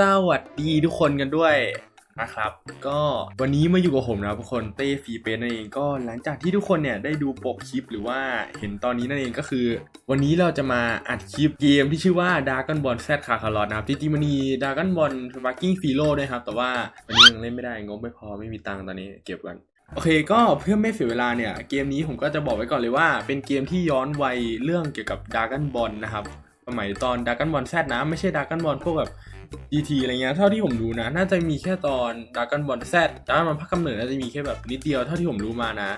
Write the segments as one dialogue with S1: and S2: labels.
S1: สวัสดีทุกคนกันด้วยนะครับ ก็วันนี้มาอยู่กับผมนะทุกคนเต้ฟีเปนนั่นเองก็หลังจากที่ทุกคนเนี่ยได้ดูปกคลิปหรือว่าเห็นตอนนี้นั่นเองก็คือ วันนี้เราจะมาอัดคลิปเกมที่ชื่อว่า Dragon Ball Z k a k a r o t นะครับจริงๆมันมี Dragon Ball Sparking f i l o ด้วยครับ แต่ว่าวันนี้ยังเล่นไม่ได้งบไม่พอไม่มีตังค์ตอนนี้เก็บกันโอเคก็เพื่อไม่เสียเวลาเนี่ย เกมนี้ผมก็จะบอกไว้ก่อนเลยว่า เป็นเกมที่ย้อนวัยเรื่องเกี่ยวกับ Dragon Ball นะครับ สมัยตอน Dragon Ball Z นะ ไม่ใช่ Dragon Ball พวกแบบ GT อะไรเงี้ยเท่าที่ผมรู้นะ น่าจะมีแค่ตอน Dragon Ball Z Dragon Ball ภาคกำเนิดน่าจะมีแค่แบบนิดเดียวเท่าที่ผมรู้มานะ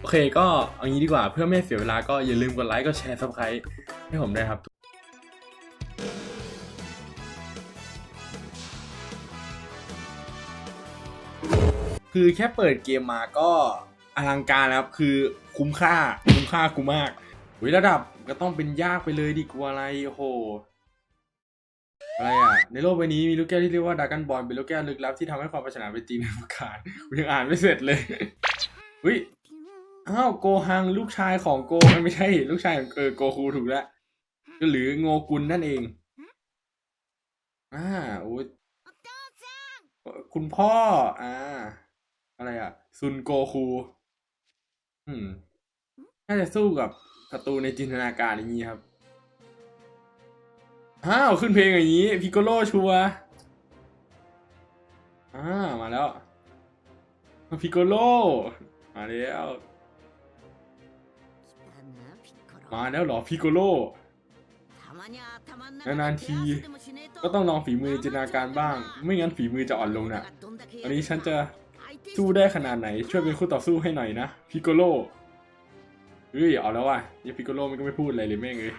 S1: โอเคก็เอางี้ดีกว่าเพื่อไม่เสียเวลาก็อย่าลืมกดไลค์กดแชร์ Subscribe ให้ผมด้วยครับคือแค่เปิดเกมมาก็อลังการแล้วครับ คือคุ้มค่า คุ้มค่ากูมากวิระดับ ก็ต้องเป็นยากไปเลยดีกว่าอะไรโอ้โหอะไรอะ ในโลกใบนี้มีลูกแก้วที่เรียกว่าดากันบอลเป็นลูกแก้วลึกลับที่ทำให้ความปรารถนาเป็นจริงในอวกาศยังอ่านไม่เสร็จเลยวิอ้าวโกฮังลูกชายของโกไม่ใช่ลูกชายของเออโกคูถูกแล้วก็หรือโงกุลนั่นเองอ่าโอ้ยคุณพ่อ อ่า อะไรอะ ซุนโกคู อืม น่าจะสู้กับ ศัตรูในจินตนาการอย่างนี้ครับอ้าวขึ้นเพลงอย่างนี้พิโกโลชัวอ่ามาแล้วพิโกโลมาแล้วมาแล้วหรอพิโกโล
S2: นานๆที
S1: ก็ต้องลองฝีมือจินตนาการบ้าง ไม่งั้นฝีมือจะอ่อนลงนะ
S2: อ
S1: อั
S2: น
S1: นี้
S2: ฉันจะ
S1: จะ
S2: สู้
S1: สู้
S2: ได้
S1: ได้ขนาดไหน ช่วยเป็นคู่ต่อสู้ให้หน่อยนะพิโกโล เฮ้ยเอาแล้วว่ะยี่พิโกโลมันก็ไม่พูดอะไรเลยแม่งเลย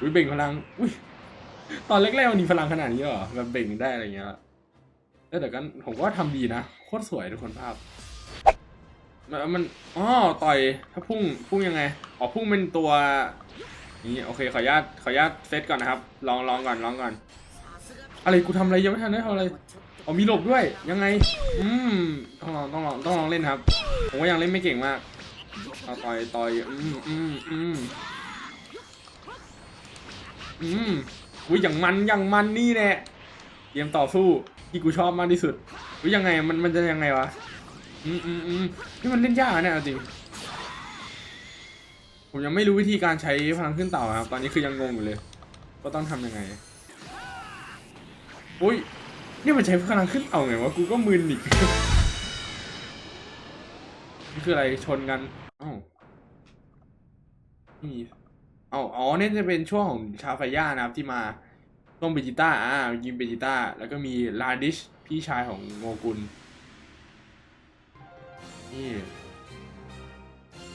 S1: อุ้ยเบ่งพลังอุ้ยตอนแรกๆมันมีพลังขนาดนี้เหรอแบบเบ่งได้อะไรเงี้ยเออแต่กันผมว่าทำดีนะโคตรสวยทุกคนภาพมันมันอ๋อต่อยถ้าพุ่งพุ่งยังไงอ๋อพุ่งเป็นตัวนี่โอเคขออนุญาตขออนุญาตเซตก่อนนะครับ ลองลองก่อนลองก่อน อะไรกูทำอะไรยังไม่ทันได้ทำอะไรอ๋อมีหลบด้วยยังไง อืมต้องลองต้องลองต้องลองเล่นครับ ผมว่ายังเล่นไม่เก่งมาก เอาต่อยต่อยอืมอืมอืมอืมอุ้ยอย่างมันอย่างมันนี่แน่เกมต่อสู้ที่กูชอบมากที่สุดอุ้ยยังไงมันมันจะยังไงวะอืมอืมอืมนี่มันเล่นยากนะเนี่ยจริงผมยังไม่รู้วิธีการใช้พลังขึ้นเต่าครับตอนนี้คือยังงงอยู่เลยว่าต้องทำยังไงอุ้ยนี่มันใช้พลังขึ้นเต่าไงวะกูก็มึนอีก นี่คืออะไรชนกันอ้าวนี่เอาอ๋อเนี่ยจะเป็นช่วงของชาวไฟย่านะครับที่มาต้องเบจิต้าอ่ายิงเบจิต้าแล้วก็มีลาดิชพี่ชายของโงกุลนี่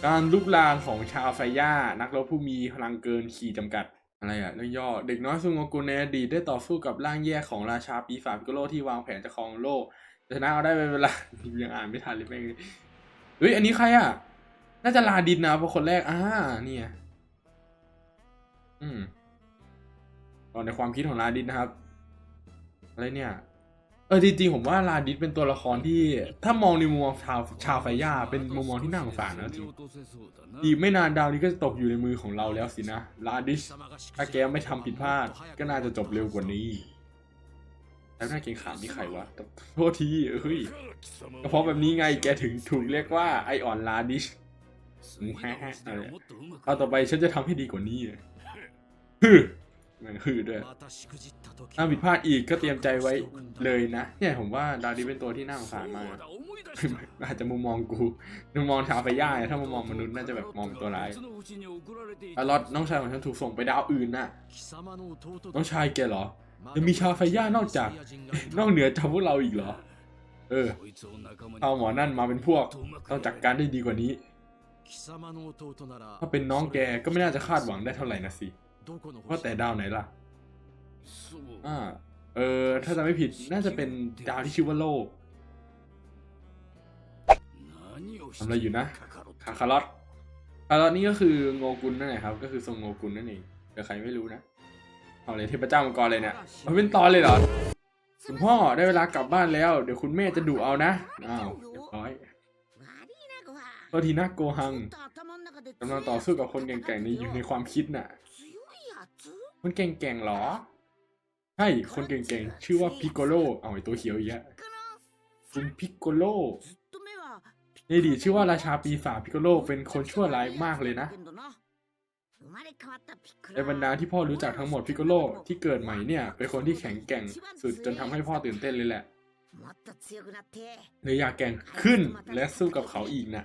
S1: การลุกลามของชาวไฟย่า นักรบผู้มีพลังเกินขีดจำกัด อะไรอะเรื่องย่อ เด็กน้อยซุงโงกุลในอดีตได้ต่อสู้กับร่างแยกของราชาปีศาจพิโกโลที่วางแผนจะครองโลกชนะเอาได้เป็นเวลายังอ่านไม่ทันเลยแม่ง ฮ้ย อันนี้ใครอะน่าจะลาดินนะเพราะคนแรก อ่านี่อืมตอนในความคิดของลาดินนะครับ อะไรเนี่ย เออจริงๆผมว่าลาดิสเป็นตัวละครที่ ถ้ามองในมุมมองชาวชาวไฟย่าเป็นมุมมองที่น่าสงสารนะจริงอีกไม่นานดาวนี้ก็จะตกอยู่ในมือของเราแล้วสินะลาดิสถ้าแกไม่ทำผิดพลาดก็น่าจะจบเร็วกว่านี้ แล้วหน้าเกงขามนี่ใครวะโทษทีเฮ้ยเพราะแบบนี้ไงแกถึงถูกเรียกว่าไอออนลาดิสแฮะอะไรเอาต่อไปฉันจะทำให้ดีกว่านี้ฮึมันฮึด้วยถ้าผิดพลาดอีกก็เตรียมใจไว้เลยนะ เนี่ยผมว่าดาวนี้เป็นตัวที่น่าสงสารมากอาจจะมุมมองกูมุมมองชาวไปย่าถ้ามุมมองมนุษย์น่าจะแบบมองเป็นตัวร้ายอลอดน้องชายของฉันถูกส่งไปดาวอื่นน่ะ น้องชายแกเหรอ ยังมีชาวไฟย่านอกจาก นอกเหนือจากพวกเราอีกเหรอ เออเอาหมอนั่นมาเป็นพวกต้องจัดการได้ดีกว่านี้ ถ้าเป็นน้องแกก็ไม่น่าจะคาดหวังได้เท่าไหร่นะสิว่าแต่ดาวไหนล่ะอ่าเออ ถ้าจะไม่ผิดน่าจะเป็นดาวที่ชื่อว่าโลกทำอะไรอยู่นะคาคาร์ลอตคาร์ลอตนี่ก็คือโงกุลนั่นแหละครับ ก็คือทรงโงกุลนั่นเองเดี๋ยวใครไม่รู้นะ เอาเลยเทพเจ้ามังกรเลยเนี่ยมันเป็นตอนเลยเหรอคุณพ่อได้เวลากลับบ้านแล้ว เดี๋ยวคุณแม่จะดุเอานะอ้าวเรียบร้อยโทษทีนะโกหังกำลังต่อสู้กับคนแก่งๆนี้อยู่ในความคิดน่ะมันเก่งๆเหรอใช่คนเก่งๆชื่อว่าพิกโกโลเอาไอตัวเขียวอีกแล้วคุณพิกโกโลในอดีตชื่อว่าราชาปีศาจพิกโกโลเป็นคนชั่วร้ายมากเลยนะ ในบรรดาที่พ่อรู้จักทั้งหมดพิกโกโลที่เกิดใหม่เนี่ยเป็นคนที่แข็งแกร่งสุดจนทำให้พ่อตื่นเต้นเลยแหละเลยอยากแกร่งขึ้นและสู้กับเขาอีกนะ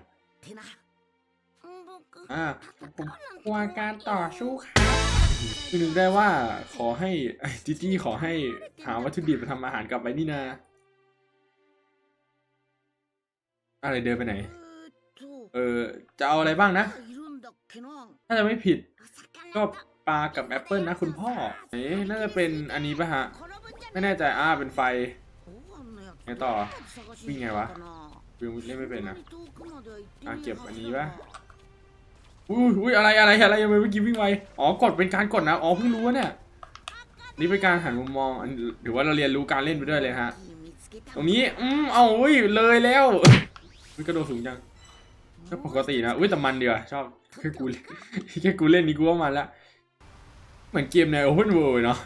S1: อ่าผมกลัวการต่อสู้ครับคือนึกได้ว่าขอให้จิจี้ขอให้หาวัตถุดิบมาทำอาหารกลับไปนี่นาอะไรเดินไปไหน เออจะเอาอะไรบ้างนะ ถ้าจะไม่ผิด ก็ปลากับแอปเปิลนะคุณพ่อ เอ๊ะน่าจะเป็นอันนี้ป่ะฮะ ไม่แน่ใจอ่าเป็นไฟไงต่อวิ่งไงวะวิวเล่นไม่เป็นนะอะเก็บอันนี้ป่ะอุ้ยอุ้ยอะไรอะไรอะไรยังไงเมื่อกี้วิ่งไวอ๋อกดเป็นการกดนะ อ๋อเพิ่งรู้ว่าเนี่ย นี่เป็นการหันมุมมองอันหรือว่าเราเรียนรู้การเล่นไปด้วยเลยฮะ ตรงนี้ อืมเอาอุ้ยเลยแล้วอุ้ยกระโดดสูงจัง ก็ปกตินะ อุ้ยแต่มันดีวะชอบแค่กูแค่กูเล่นนี่กูว่ามันละ เหมือนเกมใน Open World เนาะ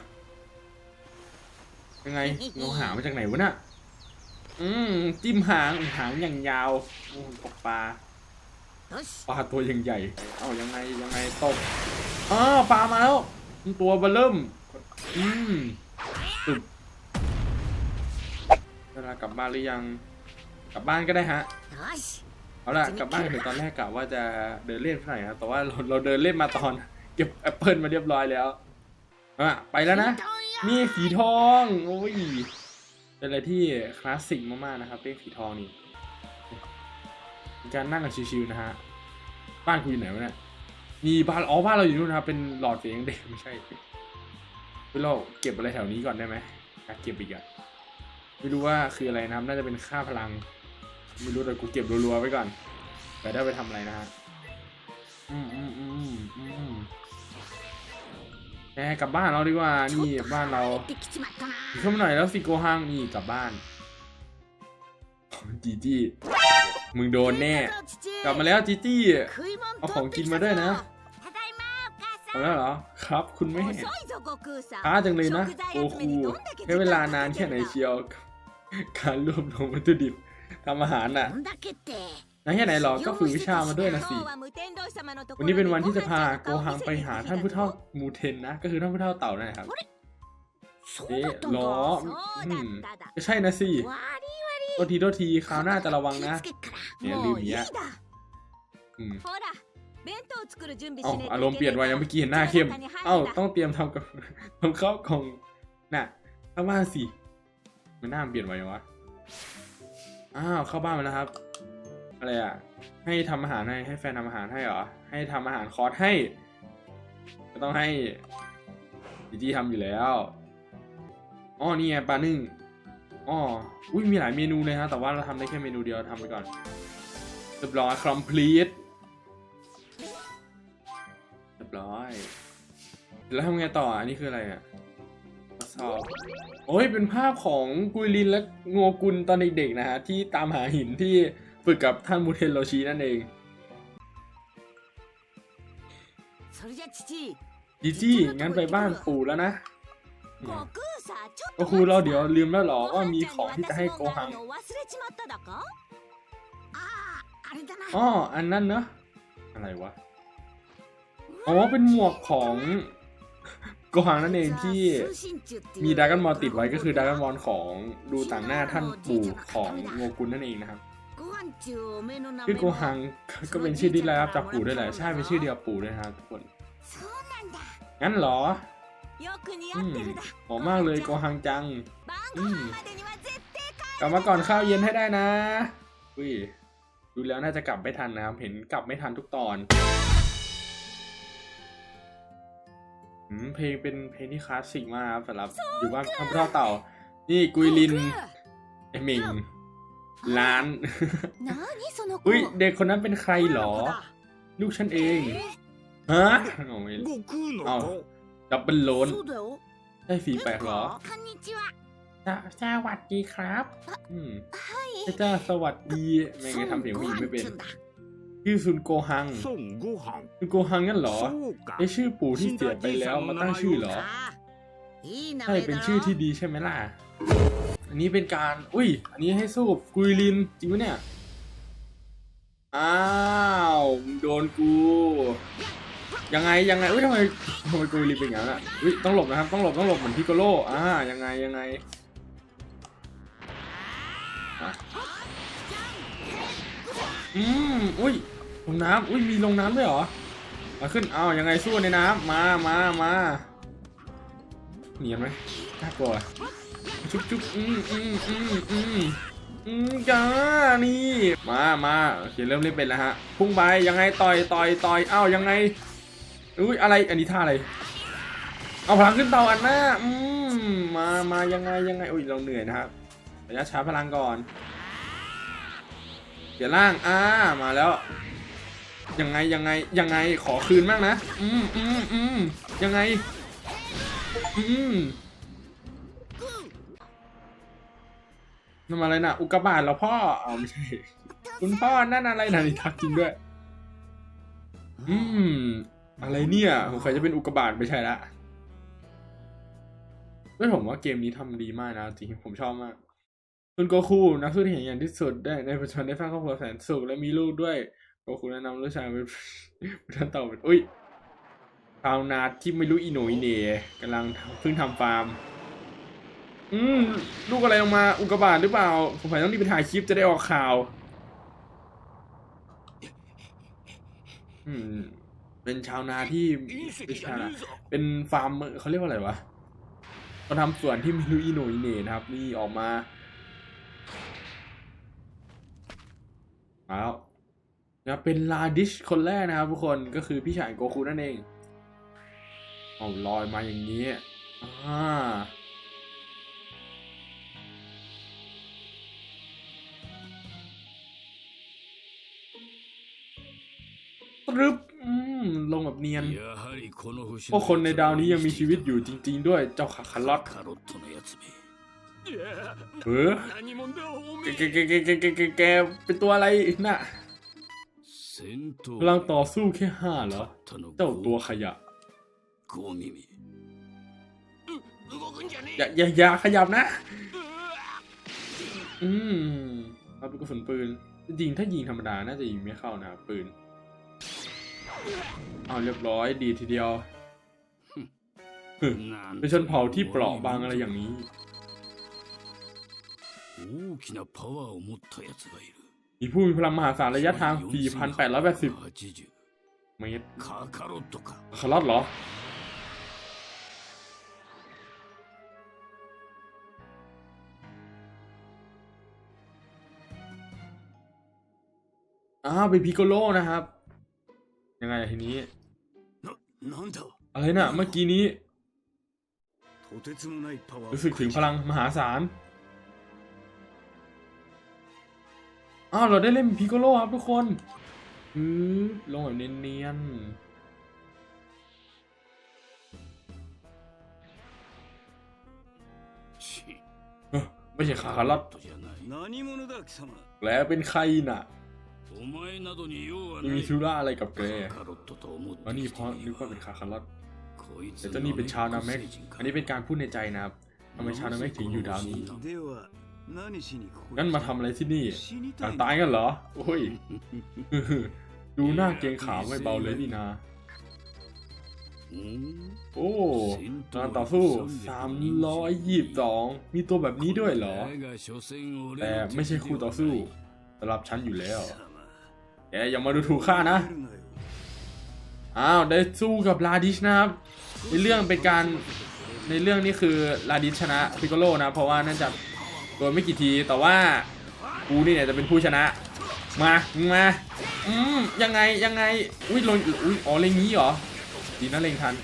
S1: ยังไงเราหามาจากไหนวะน่ะ อืม จิ้มหาง หางอย่างยาวตกปลา ปลาตัวยังใหญ่ เอายังไงยังไงตกอ้าวปลามาแล้ว ตัวเบลเริ่ม อืมตึบเวลากลับบ้านหรือยัง กลับบ้านก็ได้ฮะ เอาล่ะกลับบ้านถึงตอนแรกกะว่าจะเดินเล่นเท่าไหร่ครับแต่ว่าเราเราเดินเล่นมาตอน เก็บแอปเปิลมาเรียบร้อยแล้วอะไปแล้วนะนี่สีทองโอ้ยเป็นอะไรที่คลาสสิกมากๆนะครับเลขสีทองนี่มีการนั่งกันชิวๆนะฮะบ้านคุณอยู่ไหนวะเนี่ยมีบ้านอ๋อบ้านเราอยู่นู่นนะครับเป็นหลอดเสียงเด็กไม่ใช่เฮ้ยเราเก็บอะไรแถวนี้ก่อนได้ไหมอยากเก็บอีกอะไม่รู้ว่าคืออะไรนะครับน่าจะเป็นค่าพลัง ไม่รู้แต่กูเก็บรัวๆไว้ก่อนแต่ได้ไปทำอะไรนะฮะอืมอืมอืมอืมแหมกลับบ้านเราดีกว่า นี่บ้านเราเข้ามาหน่อยแล้วสิโกฮังนี่กลับบ้านจีจี้มึงโดนแน่ กลับมาแล้วจีจี้เอาของกินมาด้วยนะเอาแล้วเหรอ ครับคุณแม่ช้าจังเลยนะ โอ้คูใช้เวลานานแค่ไหนเชียว การรวบรวมวัตถุดิบ ทำอาหารน่ะนานแค่ไหนหรอ ก็ฝึกวิชามาด้วยนะสิ วันนี้เป็นวันที่จะพาโกหังไปหาท่านผู้เฒ่ามูเทนนะ ก็คือท่านผู้เฒ่าเต่านั่นแหละครับ เอ๊ะล้ออืมก็ใช่นะสิโทษทีโทษทีคราวหน้าจะระวังนะเนี่ยลืมอย่างเงี้ยอืมเอ้าอารมณ์เปลี่ยนไวยังเมื่อกี้เห็นหน้าเข้ม เอ้าต้องเตรียมทำกับทำข้าวกล่องน่ะเข้าบ้านสิมันหน้ามันเปลี่ยนไวยังวะ อ้าวเข้าบ้านมาแล้วครับ อะไรอะ ให้ทำอาหารให้ ให้แฟนทำอาหารให้เหรอ ให้ทำอาหารคอร์สให้ ก็ต้องให้จีจีทำอยู่แล้วอ๋อนี่ไงปลานึ่งอ๋ออุ้ยมีหลายเมนูเลยฮะ แต่ว่าเราทำได้แค่เมนูเดียวทำไปก่อนเรียบร้อย complete เรียบร้อย แล้วทำไงต่อ อันนี้คืออะไรอะ สอบโอ้ยเป็นภาพของกุยลินและโงกุลตอนเด็กๆนะฮะที่ตามหาหินที่ฝึกกับท่านมูเทนโรชินั่นเองจีจี้งั้นไปบ้านปู่แล้วนะอืมก็ครูเราเดี๋ยวลืมแล้วเหรอว่ามีของที่จะให้โกหังอ๋ออันนั้นเนอะอะไรวะ อ๋อ เป็นหมวกของ โกหังนั่นเองที่มีดากอนมอลติดไว้ก็คือดากอนมอลของดูต่างหน้าท่านปู่ของโงกุลนั่นเองนะครับคือโกหังก็เป็นชื่อที่ได้รับจากปู่ด้วยแหละใช่เป็นชื่อเดียวกับปู่ด้วยนะครับทุกคนงั้นเหรออืมหอมมากเลยโกหังจังอืมกลับมาก่อนข้าวเย็นให้ได้นะอุ้ยดูแล้วน่าจะกลับไม่ทันนะครับเห็นกลับไม่ทันทุกตอน เพลงเป็นเพลงที่คลาสสิกมากครับสำหรับอยู่ว่านทำเท่าเต่า นี่กุยลินเอหมิงล้านอุ้ยเด็กคนนั้นเป็นใครหรอ ลูกฉันเองฮะโอ้ย
S2: เอา
S1: ดับเบิลโลนได้ฝีแปลกหรอ
S2: จ้า
S1: สวัสดีครับอืมจ้าสวัสดีไม่งทำเสียงผู้หญิงไม่เป็น ชื่อซุนโกฮังซุนโกฮังงั้นเหรอไอชื่อปู่ที่เสียไปแล้วมาตั้งชื่อเหรอใช่เป็นชื่อที่ดีใช่ไหมล่ะ อันนี้เป็นการ อุ้ย อันนี้ให้สู้กับกุยลินจริงไหมเนี่ย อ้าวโดนกู ยังไงยังไงอุ้ยทำไมทำไมกุยลินเป็นอย่างนั้นอะอุ้ยต้องหลบนะครับ ต้องหลบต้องหลบเหมือนพิโกโลอ่ายังไงยังไงอืม อุ้ย ลงน้ำอุ้ยมีลงน้ำด้วยเหรอมาขึ้นเอายังไงสู้ในน้ำมามามาเนียนไหมน่ากลัวชุบชุบอืมอืมอืมอืมอืมจ้านี่มามาโอเคเริ่มเล่นเป็นแล้วฮะพุ่งไปยังไงต่อยต่อยต่อยอ้าวยังไงอุ้ยอะไรอันนี้ท่าอะไรเอาพลังขึ้นเตาอันหน้าอืมมามายังไงยังไงอุ้ยเราเหนื่อยนะครับระยะช้าพลังก่อนเดี๋ยวล่างอ่ามาแล้ว ยังไงยังไงยังไงขอคืนบ้างนะ อืมอืมอืมยังไง อืมนั่นมาอะไรนะอุกกาบาตเหรอพ่อเอาไม่ใช่ คุณพ่อนั่นอะไรนะนี่ทักจริงด้วย อืม อะไรเนี่ยผมใครจะเป็นอุกกาบาตไม่ใช่ละไม่ผมว่าเกมนี้ทำดีมากนะจริงผมชอบมากคุณโกคูนักสู้ที่เห็นอย่างที่สุดได้ในปัจจุบันได้สร้างครอบครัวแสนสุขและมีลูกด้วย โกคูแนะนำลูกชายเป็นเป็นต่อเป็นอุ้ยชาวนาที่ไม่รู้อีโหนอีเหน่กำลังเพิ่งทำฟาร์ม อืม ลูกอะไรออกมาอุกกาบาตหรือเปล่า ผม phải ต้องรีบไปถ่ายคลิปจะได้ออกข่าว อืม เป็นชาวนาที่ไม่ใช่นะเป็นฟาร์มเขาเรียกว่าอะไรวะเขาทำสวนที่ไม่รู้อีโหนอีเหน่นะครับ นี่ออกมา มาแล้ว นะเป็นลาดิชคนแรกนะครับทุกคนก็คือพี่ชายโกคุนั่นเองเอาลอยมาอย่างนี้อ่ารึบลงแบบเนียนพวกคนในดาวนี้ยังมีชีวิตอยู่จริง ๆ ด้วยเจ้าขาคาร์ลอตเออแกแกแกแกแกแกเป็นตัวอะไรน่ะ
S3: 戦闘
S1: กำลังต่อสู้แค่ห้าเหรอ
S3: たの
S1: เจ้าตัวขยะ
S3: ゴミめう動くんじゃね
S1: อย่าอย่าอย่าขยับนะ
S3: うわ
S1: อืมเอาเป็นกระสุนปืน จริงๆถ้ายิงธรรมดาน่าจะยิงไม่เข้านะปืน เอาเรียบร้อยดีทีเดียว
S3: なん
S1: เป็นชนเผ่าที่เปราะบางอะไรอย่างนี้
S3: 大きなパワーを持ったやつがいる ี
S1: ผู้มีพลังมหาศาลระยะทาง 4,880 เมตรคาร์ลอตเหรอ อ้าวเป็นพิโกโลนะครับ ยังไงทีนี้ อะไรนะเมื่อกี้นี้ รู้สึกถึงพลังมหาศาล อ้าวเราได้เล่นพิโกโลครับทุกคนฮึลงแบบเนียนๆไม่ใช่คาร์ลอตแล้วเป็นใครน่ะมีธุระอะไรกับแกวัน
S3: นี้
S1: เพราะนึกว่าเป็นคาคาร์ลอตแต่เจ้านี่เป็นชาวนาเม็กอันนี้เป็นการพูดในใจนะครับทำไมชาวนาเม็กถึงอยู่ดาวนี้ งั้นมาทำอะไรที่นี่ต่า
S4: ง
S1: ตายกันเหรอ โอ้ย ดูหน้าเกงขาวไม่เบาเลยนี่นา โอ้การต่อสู้สามร้อยยิบสองมีตัวแบบนี้ด้วยเหรอ แต่ไม่ใช่คู่ต่อสู้สำหรับฉันอยู่แล้วแกอย่ามาดูถูกข้านะ อ้าว ได้สู้กับลาดิชนะครับ ในเรื่องเป็นการในเรื่องนี้คือลาดิชชนะพิกโลนะ เพราะว่านั่นจะ ดนไม่กี่ทีแต่ว่ากูนี่เนี่ยจะเป็นผู้ชนะ มามาอืมยังไงยังไงอุ้ยลงอุ้ยอ๋อเลงงี้เหรอดีนะเลงทัน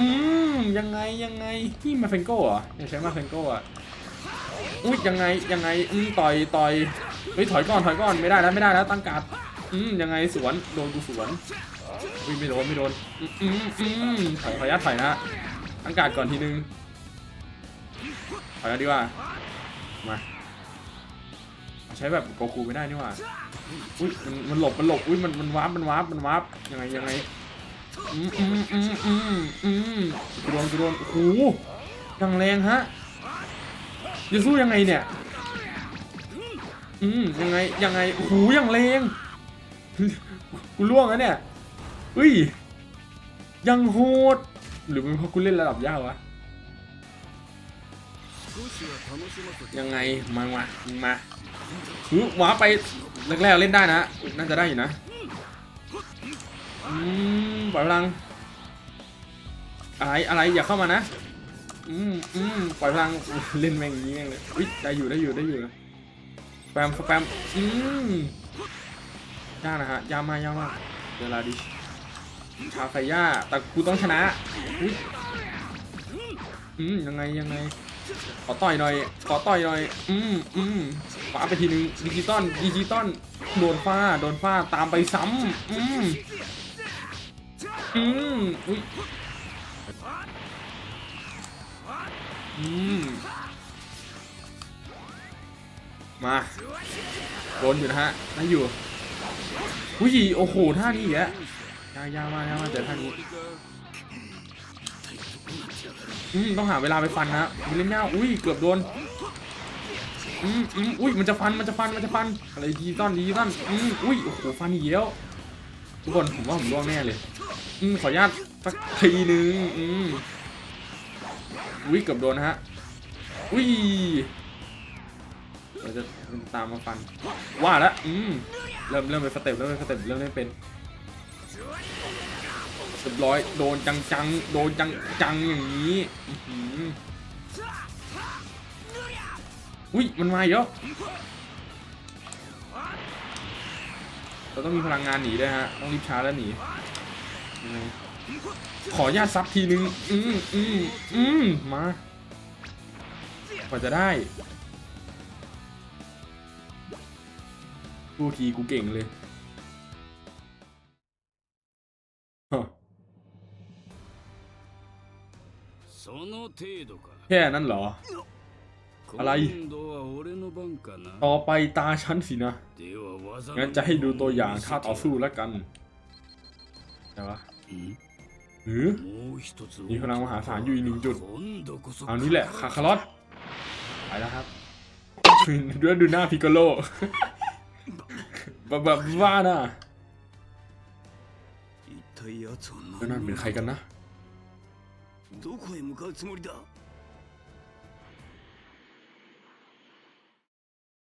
S1: อืมยังไงยังไงนี่มาเฟนโก้เหรอเนี่ยใช้มาเฟนโก้อะอุ้ยยังไงยังไงอืมต่อยต่อยเฮ้ยถอยก่อนถอยก่อนไม่ได้แล้วไม่ได้แล้วตั้งการ์ดอืมยังไงสวนโดนกูสวนอุ้ยไม่โดนไม่โดนอืมอืมถอยขออนุญาตถอยนะตั้งการ์ดก่อนทีนึงถอยกันดีกว่า มาใช้แบบโกคูไม่ได้นี่ว่าอุ้ยมันมันหลบมันหลบอุ้ยมันมันวาร์ปมันวาร์ปมันวาร์ปยังไงยังไงอืมอืมอืมอืมโดนโดนโอ้โหดังแรงฮะจะสู้ยังไงเนี่ยอืมยังไงยังไงโอ้โหยังแรงกูล่วงแล้วเนี่ยอุ้ยยังโหดหรือเป็นเพราะกูเล่นระดับยากวะ ยังไงมามามึงมาฮึว้าไปแรกๆเล่นได้นะ น่าจะได้อยู่นะอืมปล่อยพลัง อะไรอะไรอย่าเข้ามานะ อืมอืมปล่อยพลังเล่นแม่งอย่างนี้แม่งเลยอุ้ยได้อยู่ได้อยู่ได้อยู่สแปมสแปมอืมยากนะฮะยากมากยากมากเวลาดีชาไฟย่าแต่กูต้องชนะอุ้ยอืมยังไงยังไง ขอต่อยหน่อย ขอต่อยหน่อย อืมอืมฟ้าไปทีนึงดิจิตอลดิจิตอลโดนฟ้าโดนฟ้าตามไปซ้ำอืมอืมอุ้ยอืมมาโดนอยู่นะฮะนั่นอยู่อุ้ยโอ้โหท่านี้แยากยากมากยากมากเจอท่านี้ อืมต้องหาเวลาไปฟันนะมิเลนยาอุ้ยเกือบโดนอืมอืมอุ้ยมันจะฟันมันจะฟันมันจะฟันอะไรดีต้อนดีต้อนอืมอุ้ยโอ้โหฟันอีกแล้วทุกคนผมว่าผมร่วงแน่เลยอืมขออนุญาตสักทีนึงอืมอุ้ยเกือบโดนนะฮะอุ้ยเราจะตามมาฟันว่าแล้วอืมเริ่มเริ่มเป็นสเต็ปเริ่มเป็นสเต็ปเริ่มเล่นเป็น รียบร้อยโดนจังๆ โดนจังๆ อย่างนี้อุ้ยมันมาอีกแล้วเราต้องมีพลังงานหนีด้วยฮะ ต้องรีบช้าแล้วหนี ขออนุญาตซับทีนึง อืมอืมอืมมากว่าจะได้กูทีกูเก่งเลย แค่นั้นเหรอ อะไร ต่อไปตาฉันสินะ งั้นจะให้ดูตัวอย่างท่าต่อสู้แล้วกันใช่ปะาหรือมีพลังมหาศาลอยู่อีกหนึ่งจุดเอานี้แหละคาคารอสไปแล้วครับดูดูหน้าพิกโลแบบว่าน่ะนั่นเป็นใครกันนะ
S4: どこへ向かうつもりだ？